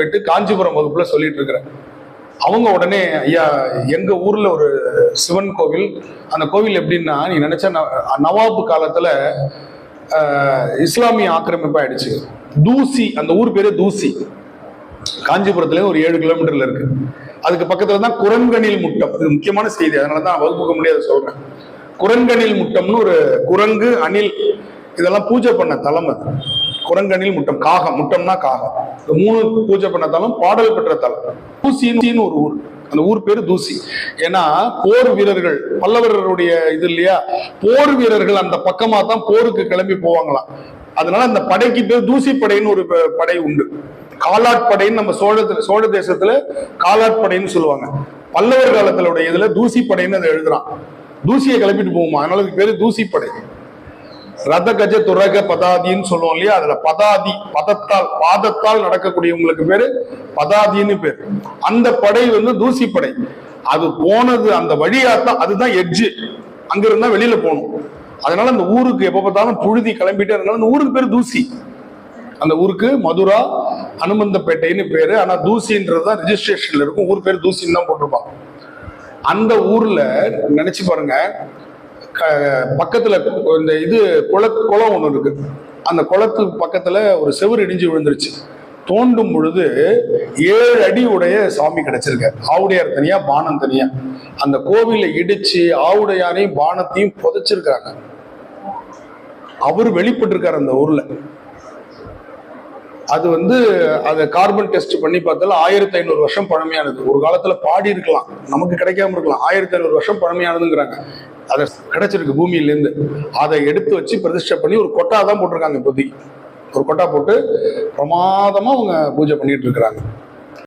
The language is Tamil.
போயிட்டு காஞ்சிபுரம் வகுப்புல சொல்லிட்டு இருக்கிறேன். அவங்க உடனே ஐயா எங்க ஊர்ல ஒரு சிவன் கோவில். அந்த கோவில் எப்படின்னா நீ நினைச்ச ந- நவாபு காலத்துல ஆஹ், இஸ்லாமிய ஆக்கிரமிப்பு ஆயிடுச்சு. தூசி அந்த ஊர் பேரு தூசி. காஞ்சிபுரத்துல ஒரு ஏழு கிலோமீட்டர்ல இருக்கு. அதுக்கு பக்கத்துல தான் குரங்கனில் முட்டம். இது முக்கியமான செய்தி. அதனால தான் வகுப்புக்க முடியாத சொல்றேன். குரங்கனில் முட்டம்னு ஒரு குரங்கு அணில் இதெல்லாம் பூஜை பண்ண தலைமை குரங்கனில் முட்டம் காகம் முட்டம்னா காகம். இந்த மூணு பூஜை பண்ண தலம் பாடல் பெற்ற தலம் தூசின்னு ஒரு ஊர். அந்த ஊர் பேரு தூசி. ஏன்னா போர் வீரர்கள் பல்லவர்களுடைய இது இல்லையா? போர் வீரர்கள் அந்த பக்கமா தான் போருக்கு கிளம்பி போவாங்களாம். அதனால அந்த படைக்கு பேர் தூசி படைன்னு ஒரு படை உண்டு. காலாட்படைன்னு நம்ம சோழத்துல சோழ தேசத்துல காலாட்படைன்னு சொல்லுவாங்க. பல்லவர் காலத்துல இதுல தூசி படைன்னு அதை எழுதுறான். தூசியை கிளப்பிட்டு போகுமா அதனால அதுக்கு பேரு தூசி படை ரத கஜ துரக பதாதின்னு சொல்லுவோம் இல்லையா? அதுல பதாதி பதத்தால் பாதத்தால் நடக்கக்கூடியவங்களுக்கு பேரு பதாதின்னு பேர். அந்த படை வந்து தூசி படை. அது போனது அந்த வழியாத்தான் அதுதான் எட்ஜு அங்கிருந்தா வெளியில போகணும். அதனால அந்த ஊருக்கு எப்ப பார்த்தாலும் புழுதி கிளம்பிட்டே இருந்தாலும் அந்த ஊருக்கு பேர் தூசி. அந்த ஊருக்கு மதுரா அனுமந்தப்பேட்டைன்னு பேரு. ஆனா தூசின்றது தான் ரெஜிஸ்ட்ரேஷன்ல இருக்கும். ஊர் பேர் தூசின்னு தான் போட்டிருப்பாங்க. அந்த ஊர்ல நினைச்சு பாருங்க பக்கத்துல இந்த இது குள குளம் ஒன்று இருக்கு. அந்த குளத்துக்கு பக்கத்துல ஒரு செவுரு இடிஞ்சு விழுந்துருச்சு. தோண்டும் பொழுது ஏழு அடி உடைய சாமி கிடைச்சிருக்கு. ஆவுடையார் தனியா பானம் தனியா. அந்த கோவிலை இடிச்சு ஆவுடையாரையும் பானத்தையும் புதைச்சிருக்காங்க அவர் வெளிப்பட்டிருக்காரு அந்த ஊர்ல. அது வந்து அதை கார்பன் டெஸ்ட் பண்ணி பார்த்தால ஆயிரத்தி ஐநூறு வருஷம் பழமையானது. ஒரு காலத்துல பாடி இருக்கலாம். நமக்கு கிடைக்காம இருக்கலாம். ஆயிரத்தி ஐநூறு வருஷம் பழமையானதுங்கிறாங்க. அதை கிடைச்சிருக்கு பூமியிலேருந்து. அதை எடுத்து வச்சு பிரதிஷ்டை பண்ணி ஒரு கொட்டா தான் போட்டிருக்காங்க இப்போதைக்கு. ஒரு கொட்டா போட்டு பிரமாதமா அவங்க பூஜை பண்ணிட்டு இருக்கிறாங்க.